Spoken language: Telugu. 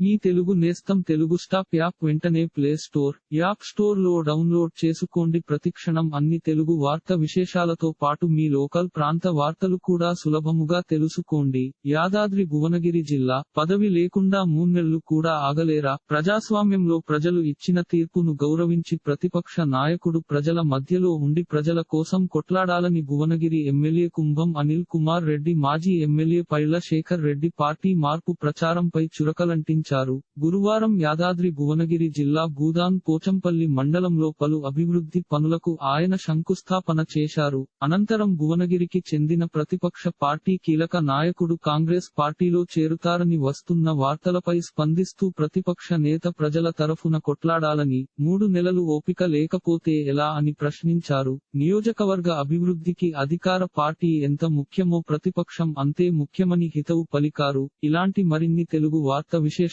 మీ తెలుగు నేస్తం తెలుగు స్టాప్ యాప్ వెంటనే ప్లే స్టోర్ యాప్ స్టోర్లో డౌన్లోడ్ చేసుకోండి. ప్రతిక్షణం అన్ని తెలుగు వార్త విశేషాలతో పాటు మీ లోకల్ ప్రాంత వార్తలు కూడా సులభముగా తెలుసుకోండి. యాదాద్రి భువనగిరి జిల్లా పదవి లేకుండా మూన్నెళ్ళు కూడా ఆగలేరా? ప్రజాస్వామ్యంలో ప్రజలు ఇచ్చిన తీర్పును గౌరవించి ప్రతిపక్ష నాయకుడు ప్రజల మధ్యలో ఉండి ప్రజల కోసం కొట్లాడాలని భువనగిరి ఎమ్మెల్యే కుంభం అనిల్ కుమార్ రెడ్డి మాజీ ఎమ్మెల్యే పైళ్ళ శేఖర్ రెడ్డి పార్టీ మార్పు ప్రచారంపై చురకలంటించారు. గురువారం యాదాద్రి భువనగిరి జిల్లా భూదాన్ పోచంపల్లి మండలంలో పలు అభివృద్ధి పనులకు ఆయన శంకుస్థాపన చేశారు. అనంతరం భువనగిరికి చెందిన ప్రతిపక్ష పార్టీ కీలక నాయకుడు కాంగ్రెస్ పార్టీలో చేరుతారని వస్తున్న వార్తలపై స్పందిస్తూ ప్రతిపక్ష నేత ప్రజల తరఫున కొట్లాడాలని మూడు నెలలు ఓపిక లేకపోతే ఎలా అని ప్రశ్నించారు. నియోజకవర్గ అభివృద్ధికి అధికార పార్టీ ఎంత ముఖ్యమో ప్రతిపక్షం అంతే ముఖ్యమని హితవు పలికారు. ఇలాంటి మరిన్ని తెలుగు వార్త